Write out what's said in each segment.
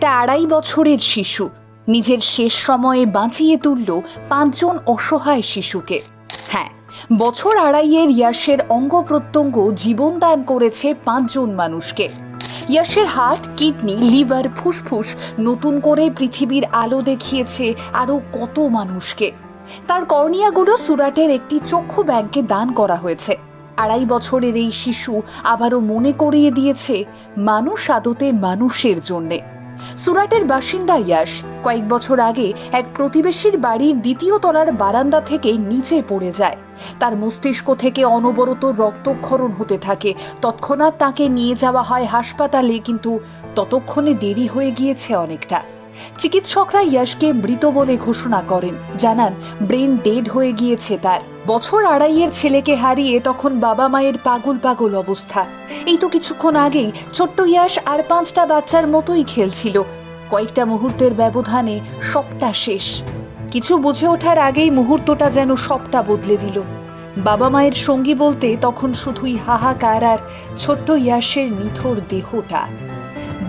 একটা আড়াই বছরের শিশু। নিজের শেষ সময়ে বাঁচিয়ে তুলল পাঁচজন অসহায় শিশুকে। হ্যাঁ বছর আড়াইয়ের ইয়াসের অঙ্গ প্রত্যঙ্গ জীবনদান করেছে পাঁচজন মানুষকে। ইয়াসের হার্ট, কিডনি, লিভার ফুসফুস নতুন করে পৃথিবীর আলো দেখিয়েছে আরও কত মানুষকে। তার কর্নিয়াগুলো সুরাটের একটি চক্ষু ব্যাংকে দান করা হয়েছে। আড়াই বছরের এই শিশু আবারও মনে করিয়ে দিয়েছে মানুষ আদতে মানুষের জন্যে। সুরাটের বাসিন্দা ইয়াস কয়েক বছর আগে এক প্রতিবেশীর বাড়ির দ্বিতীয় তলার বারান্দা থেকে নিচে পড়ে যায়। তার মস্তিষ্ক থেকে অনবরত রক্তক্ষরণ হতে থাকে। তৎক্ষণাৎ তাকে নিয়ে যাওয়া হয় হাসপাতালে, কিন্তু ততক্ষণে দেরি হয়ে গিয়েছে অনেকটা। চিকিৎসকরা ইয়াসকে মৃত বলে ঘোষণা করেন। জানান, ব্রেন ডেড হয়ে গিয়েছে তার। বছর আড়াইয়ের ছেলেকে হারিয়ে তখন বাবা মায়ের পাগল পাগল অবস্থা। এই তো কিছুক্ষণ আগেই ছোট্ট ইয়াস আর পাঁচটা বাচ্চার মতোই খেলছিল। কয়েকটা মুহূর্তের ব্যবধানে সবটা শেষ। কিছু বুঝে ওঠার আগেই মুহূর্তটা যেন সবটা বদলে দিল। বাবা মায়ের সঙ্গী বলতে তখন শুধুই হাহাকার আর ছোট্ট ইয়াসের নিথর দেহটা।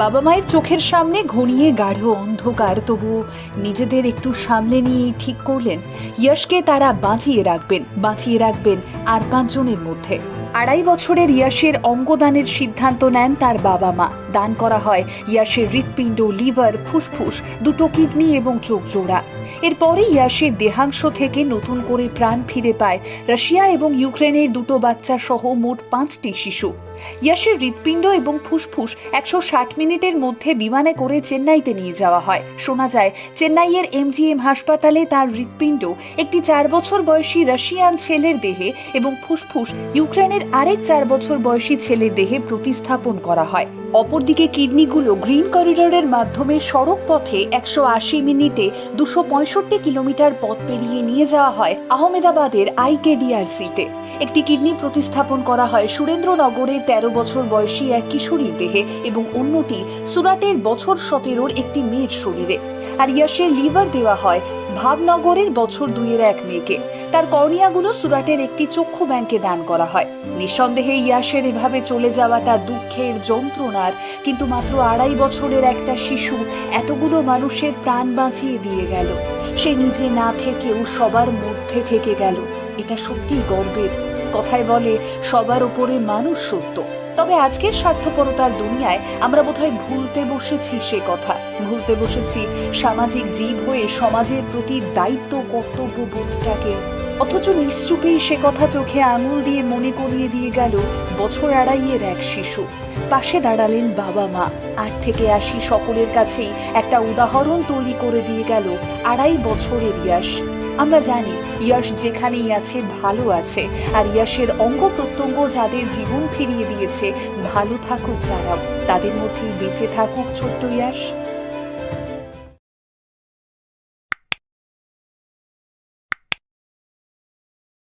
বাবা মায়ের চোখের সামনে ঘনিয়ে গাঢ় অন্ধকার তবু নিজেদের একটু সামনে নিয়েই ঠিক করলেন। ইয়াসকে তারা বাঁচিয়ে রাখবেন বাঁচিয়ে রাখবেন আর পাঁচজনের মধ্যে। আড়াই বছরের ইয়াসের অঙ্গদানের সিদ্ধান্ত নেন তার বাবা মা। দান করা হয় ইয়াসের হৃৎপিণ্ড, লিভার, ফুসফুস, দুটো কিডনি এবং চোখ জোড়া। এরপরে ইয়াসের দেহাংশ থেকে নতুন করে প্রাণ ফিরে পায়। রাশিয়া এবং ইউক্রেনের দুটো বাচ্চা সহ মোট পাঁচটি শিশু। ইয়াসের হৃৎপিণ্ড এবং ফুসফুস একশো ষাট মিনিটের মধ্যে বিমানে করে চেন্নাইতে নিয়ে যাওয়া হয়। শোনা যায়, চেন্নাইয়ের এমজিএম হাসপাতালে তার হৃৎপিণ্ড, একটি চার বছর বয়সী রাশিয়ান ছেলের দেহে এবং ফুসফুস ইউক্রেনের আরেক চার বছর বয়সী ছেলের দেহে প্রতিস্থাপন করা হয়। অপরদিকে কিডনিগুলো গ্রিন করিডোরের মাধ্যমে সড়ক পথে একশো আশি মিনিটে দুশো পঁয়ষট্টি কিলোমিটার পথ পেরিয়ে নিয়ে যাওয়া হয় আহমেদাবাদের আইকেডিআরসিতে একটি কিডনি প্রতিস্থাপন করা হয় সুরেন্দ্রনগরের তেরো বছর বয়সী এক কিশোরীর দেহে এবং অন্যটি সুরাটের বছর সতেরোর একটি মেয়ের শরীরে। আর ইয়াসের লিভার দেওয়া হয় ভাবনগরের বছর দুইয়ের এক মেয়েকে। তার কর্নিয়াগুলো সুরাটের একটি চক্ষু ব্যাংকে দান করা হয়। নিঃসন্দেহে ইয়াসের এভাবে চলে যাওয়াটা দুঃখের যন্ত্রণার, কিন্তু মাত্র আড়াই বছরের একটা শিশু এতগুলো মানুষের প্রাণ বাঁচিয়ে দিয়ে গেল। সে নিজে না থেকেও সবার মধ্যে থেকে গেল। এটা সত্যি গর্বের। কথায় বলে, সবার উপরে মানুষ সত্য। তবে আজকের স্বার্থপরতার দুনিয়ায় আমরা বোধহয় ভুলতে বসেছি সে কথা। ভুলতে বসেছি সামাজিক জীব হয়ে সমাজের প্রতি দায়িত্ব কর্তব্য বোধটাকে অথচ নিশ্চুপেই সে কথা চোখে আঙুল দিয়ে মনে করিয়ে দিয়ে গেল বছর আড়াইয়ের এক শিশু। পাশে দাঁড়ালেন বাবা মা। আট থেকে আশি সকলের কাছেই একটা উদাহরণ তৈরি করে দিয়ে গেল আড়াই বছরের ইয়াস আমরা জানি ইয়াস যেখানেই আছে ভালো আছে, আর ইয়াসের অঙ্গ প্রত্যঙ্গ যাদের জীবন ফিরিয়ে দিয়েছে, ভালো থাকুক তারাও। তাদের মধ্যেই বেঁচে থাকুক ছোট্ট ইয়াস